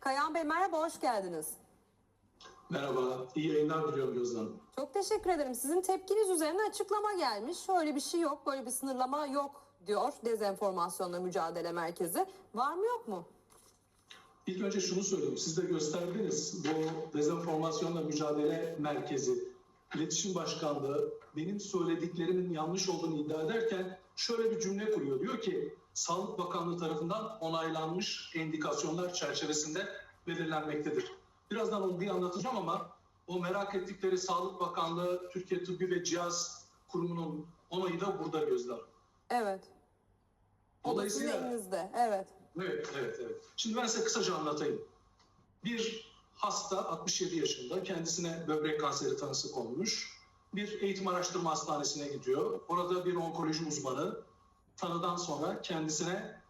Kayan Bey merhaba, hoş geldiniz. Merhaba, iyi yayınlar diliyorum Gözde Hanım. Çok teşekkür ederim. Sizin tepkiniz üzerine açıklama gelmiş. Şöyle bir şey yok, böyle bir sınırlama yok diyor Dezenformasyonla Mücadele Merkezi. Var mı yok mu? İlk önce şunu söyleyeyim, siz de gösterdiniz bu dezenformasyonla mücadele merkezi, iletişim başkanlığı benim söylediklerimin yanlış olduğunu iddia ederken şöyle bir cümle kuruyor. Diyor ki Sağlık Bakanlığı tarafından onaylanmış endikasyonlar çerçevesinde belirlenmektedir. Birazdan onu bir anlatacağım ama o merak ettikleri Sağlık Bakanlığı, Türkiye Tıbbi ve Cihaz Kurumu'nun onayı da burada gözler. Evet. Dolayısıyla elinizde. Evet. Evet, evet, evet. Şimdi ben size kısaca anlatayım. Bir hasta 67 yaşında kendisine böbrek kanseri tanısı konmuş. Bir eğitim araştırma hastanesine gidiyor. Orada bir onkoloji uzmanı tanıdan sonra kendisine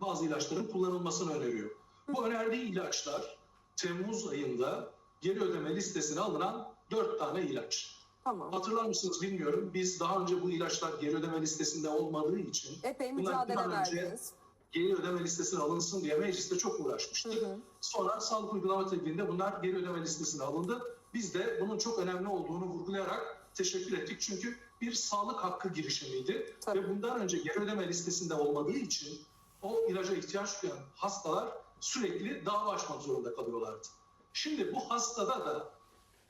bazı ilaçların kullanılmasını öneriyor. Bu önerdiği ilaçlar Temmuz ayında geri ödeme listesine alınan 4 tane ilaç. Tamam. Hatırlar mısınız bilmiyorum. Biz daha önce bu ilaçlar geri ödeme listesinde olmadığı için Epey mücadele verdiniz. geri ödeme listesine alınsın diye mecliste çok uğraşmıştık. Sonra sağlık uygulama tebliğinde bunlar geri ödeme listesine alındı. Biz de bunun çok önemli olduğunu vurgulayarak teşekkür ettik. Çünkü bir sağlık hakkı girişimiydi. Tabii. Ve bundan önce geri ödeme listesinde olmadığı için o ilaca ihtiyaç duyan hastalar sürekli dava açmak zorunda kalıyorlardı. Şimdi bu hastada da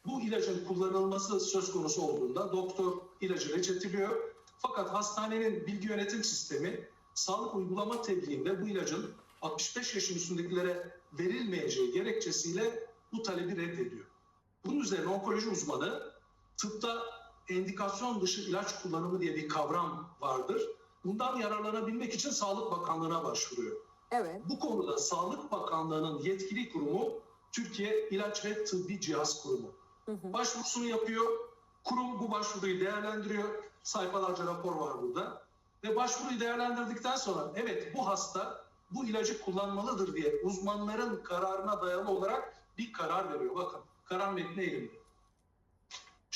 bu ilacın kullanılması söz konusu olduğunda doktor ilacı reçetiliyor. Fakat hastanenin bilgi yönetim sistemi sağlık uygulama tebliğinde bu ilacın 65 yaşın üstündekilere verilmeyeceği gerekçesiyle bu talebi reddediyor. Bunun üzerine onkoloji uzmanı tıpta endikasyon dışı ilaç kullanımı diye bir kavram vardır. Bundan yararlanabilmek için Sağlık Bakanlığı'na başvuruyor. Evet. Bu konuda Sağlık Bakanlığı'nın yetkili kurumu Türkiye İlaç ve Tıbbi Cihaz Kurumu. Başvurusunu yapıyor. Kurum bu başvuruyu değerlendiriyor. Sayfalarca rapor var burada. Ve başvuruyu değerlendirdikten sonra evet bu hasta bu ilacı kullanmalıdır diye uzmanların kararına dayalı olarak bir karar veriyor. Bakın karar metni elimde.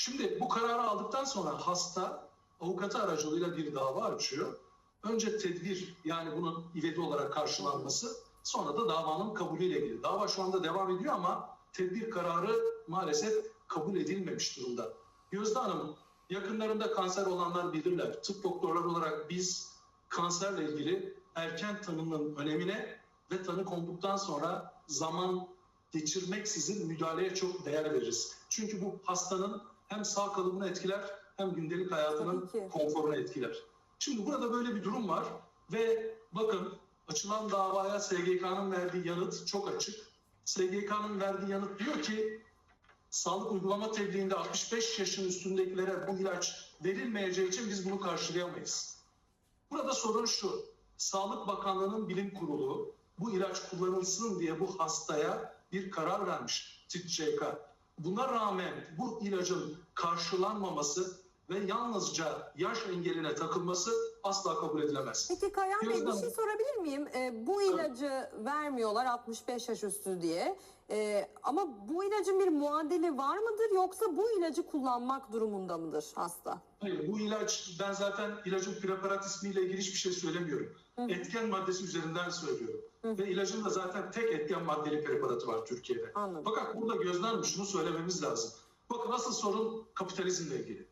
Şimdi bu kararı aldıktan sonra hasta avukatı aracılığıyla bir dava açıyor. Önce tedbir yani bunun ivedi olarak karşılanması sonra da davanın kabulüyle ilgili. Dava şu anda devam ediyor ama tedbir kararı maalesef kabul edilmemiş durumda. Gözde Hanım yakınlarında kanser olanlar bilirler. Tıp doktorları olarak biz kanserle ilgili erken tanının önemine ve tanı konduktan sonra zaman geçirmeksizin müdahaleye çok değer veririz. Çünkü bu hastanın hem sağ kalıbını etkiler hem gündelik hayatının konforunu etkiler. Şimdi burada böyle bir durum var ve bakın açılan davaya SGK'nın verdiği yanıt çok açık. SGK'nın verdiği yanıt diyor ki sağlık uygulama tebliğinde 65 yaşın üstündekilere bu ilaç verilmeyeceği için biz bunu karşılayamayız. Burada sorun şu. Sağlık Bakanlığı'nın bilim kurulu bu ilaç kullanılsın diye bu hastaya bir karar vermiş TİTÇK. Buna rağmen bu ilacın karşılanmaması ve yalnızca yaş engeline takılması asla kabul edilemez. Peki Kayan Bey bir şey sorabilir miyim? Ee, bu ilacı vermiyorlar 65 yaş üstü diye. Ee, ama bu ilacın bir muadili var mıdır yoksa bu ilacı kullanmak durumunda mıdır hasta? Hayır bu ilaç ben zaten ilacın preparat ismiyle ilgili hiçbir şey söylemiyorum. Etken maddesi üzerinden söylüyorum. Ve ilacın da zaten tek etken maddeli preparatı var Türkiye'de. Anladım. Fakat burada gözden şunu söylememiz lazım. Bakın asıl sorun kapitalizmle ilgili.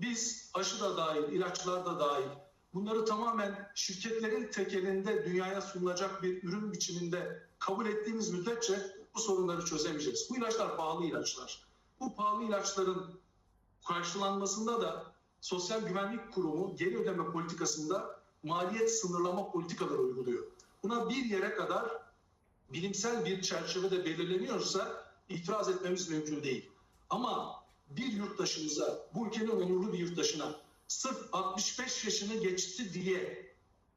Biz aşı da dahil, ilaçlar da dahil bunları tamamen şirketlerin tekelinde dünyaya sunulacak bir ürün biçiminde kabul ettiğimiz müddetçe bu sorunları çözemeyeceğiz. Bu ilaçlar pahalı ilaçlar. Bu pahalı ilaçların karşılanmasında da Sosyal Güvenlik Kurumu geri ödeme politikasında maliyet sınırlama politikaları uyguluyor. Buna bir yere kadar bilimsel bir çerçevede belirleniyorsa itiraz etmemiz mümkün değil. Ama bir yurttaşımıza, bu ülkenin onurlu bir yurttaşına sırf 65 yaşını geçti diye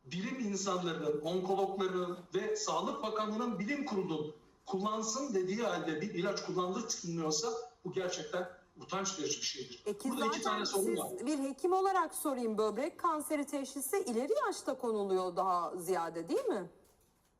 bilim insanlarının, onkologlarının ve Sağlık Bakanlığı'nın bilim kurulunun kullansın dediği halde bir ilaç kullandırılmıyorsa bu gerçekten utanç verici bir şeydir. E Burada iki tane sorun var. bir hekim olarak sorayım böbrek kanseri teşhisi ileri yaşta konuluyor daha ziyade değil mi?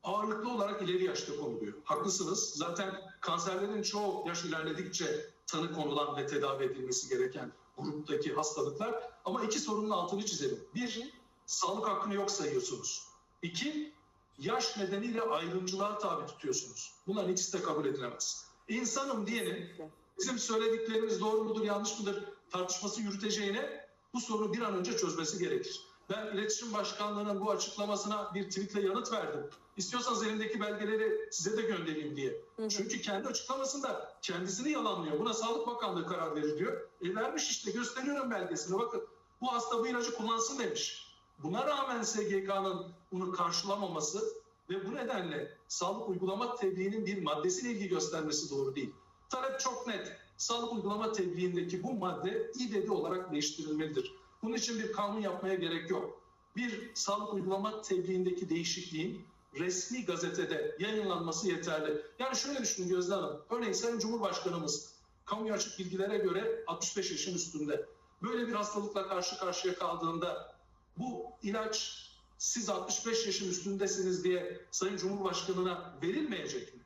ağırlıklı olarak ileri yaşta konuluyor. Haklısınız. Zaten kanserlerin çoğu yaş ilerledikçe tanı konulan ve tedavi edilmesi gereken gruptaki hastalıklar. Ama iki sorunun altını çizelim. Bir, sağlık hakkını yok sayıyorsunuz. İki, yaş nedeniyle ayrımcılığa tabi tutuyorsunuz. Bunların ikisi de kabul edilemez. İnsanım diyenin bizim söylediklerimiz doğru mudur yanlış mıdır tartışması yürüteceğine bu sorunu bir an önce çözmesi gerekir. Ben İletişim Başkanlığı'nın bu açıklamasına bir tweetle yanıt verdim. İstiyorsanız elimdeki belgeleri size de göndereyim diye. Çünkü kendi açıklamasında kendisini yalanlıyor. Buna Sağlık Bakanlığı karar verir diyor. E vermiş işte gösteriyorum belgesini. Bakın bu hasta bu ilacı kullansın demiş. Buna rağmen SGK'nın bunu karşılamaması ve bu nedenle sağlık uygulama tebliğinin bir maddesiyle ilgi göstermesi doğru değil. Talep çok net. Sağlık uygulama tebliğindeki bu madde İDD olarak değiştirilmelidir. Bunun için bir kanun yapmaya gerek yok. Bir sağlık uygulama tebliğindeki değişikliğin resmi gazetede yayınlanması yeterli. Yani şöyle düşünün Gözde Hanım. Örneğin Sayın Cumhurbaşkanımız kamuya açık bilgilere göre 65 yaşın üstünde. Böyle bir hastalıkla karşı karşıya kaldığında bu ilaç siz 65 yaşın üstündesiniz diye Sayın Cumhurbaşkanı'na verilmeyecek mi?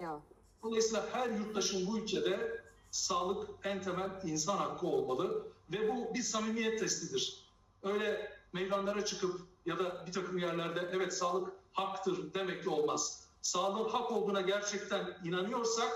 Ya Dolayısıyla her yurttaşın bu ülkede sağlık en temel insan hakkı olmalı ve bu bir samimiyet testidir. Öyle meydanlara çıkıp ya da bir takım yerlerde evet sağlık haktır demek ki olmaz. Sağlığın hak olduğuna gerçekten inanıyorsak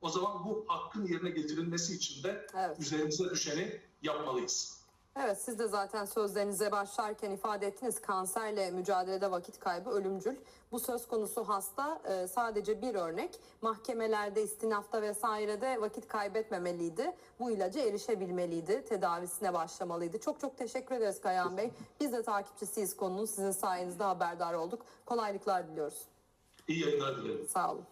o zaman bu hakkın yerine getirilmesi için de Evet. üzerimize düşeni yapmalıyız. Evet siz de zaten sözlerinize başlarken ifade ettiniz kanserle mücadelede vakit kaybı ölümcül. Bu söz konusu hasta e, sadece bir örnek. Mahkemelerde, istinafta vesairede vakit kaybetmemeliydi. Bu ilaca erişebilmeliydi. Tedavisine başlamalıydı. Çok çok teşekkür ederiz Kayan Bey. Biz de takipçisiyiz konunun. Sizin sayenizde haberdar olduk. Kolaylıklar diliyoruz. İyi yayınlar dilerim. Sağ olun.